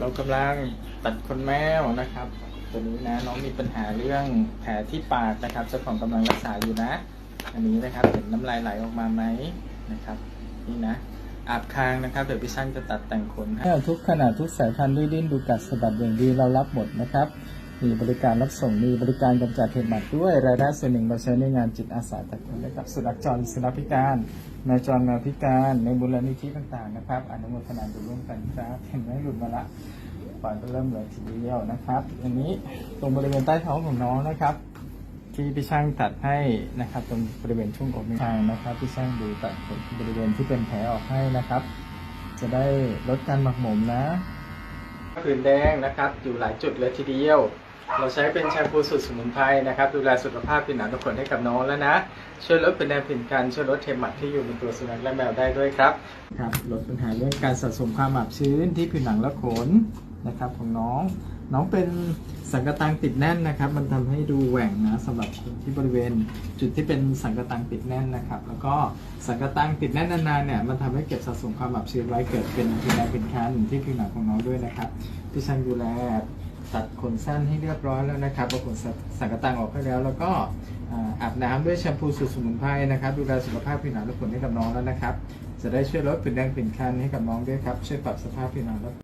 เรากำลังตัดขนแมวนะครับ ตัวนี้นะน้องมีปัญหาเรื่องแผลที่ปากนะครับเจ้าของกำลังรักษาอยู่นะ อันนี้นะครับเห็นน้ำลายไหลออกมาไหมนะครับ นี่นะอาบคางนะครับเดี๋ยวพี่ช่างจะตัดแต่งขนให้ทุกขนาดทุกสายพันธุ์ด้วยดิ้นดูกัดสะบัดอย่างดีเรารับหมดนะครับ มีบริการรับส่งมีบริการกำจัดเห็บหมัดด้วยรายได้ส่วนหนึ่งเราใช้ในงานจิตอาสาตัดขนให้กับสุนัขจรสุนัขพิการนายจรแมวพิการในมูลนิธิต่างๆนะครับอนุโมทนาดูร่วมกันครับเห็นไหมหลุดมาละปล่อยไปเริ่มเลยทีเดียวนะครับอันนี้ตรงบริเวณใต้ท้องของน้องนะครับ ที่พี่ช่างตัดให้นะครับตรงบริเวณช่วงอกนิ้วกลางนะครับพี่ช่างดูตัดบริเวณที่เป็นแผลออกให้นะครับ จะได้ลดการหมักหมมนะ ผื่นแดงนะครับอยู่หลายจุดเลยทีเดียว เราใช้เป็นแชมพูสูตรสมุนไพรนะครับ ดูแลสุขภาพผิวหนังทุกคนให้กับน้องแล้วนะ ช่วยลดผื่นแดงผื่นคันช่วยลดเทมัดที่อยู่บนตัวสุนัขและแมวได้ด้วยครับครับลดปัญหาเรื่องการสะสมความอับชื้นที่ผิวหนังและขนนะครับของน้อง น้องเป็นสังกะตังติดแน่นนะครับ มันทำให้ดูแหว่งนะสำหรับที่บริเวณจุดที่เป็นสังกะตังติดแน่นนะครับ แล้วก็สังกะตังติดแน่นนานๆเนี่ยมันทำให้เก็บสะสมความอับชื้นไว้เกิดเป็นผิวหนังเป็นคันที่ผิวหนังของน้องด้วยนะครับพี่ช่างดูแลตัดขนสั้นให้เรียบร้อยแล้วนะครับเอาขนสังกะตังออกให้แล้ว แล้วก็อาบน้ำด้วยแชมพูสูตรสมุนไพรนะครับดูแลสุขภาพผิวหนังและขนให้กับน้องแล้วนะครับ จะได้ช่วยลดผื่นแดงผื่นคันให้กับน้องด้วยครับช่วยปรับสภาพผิวหนังและ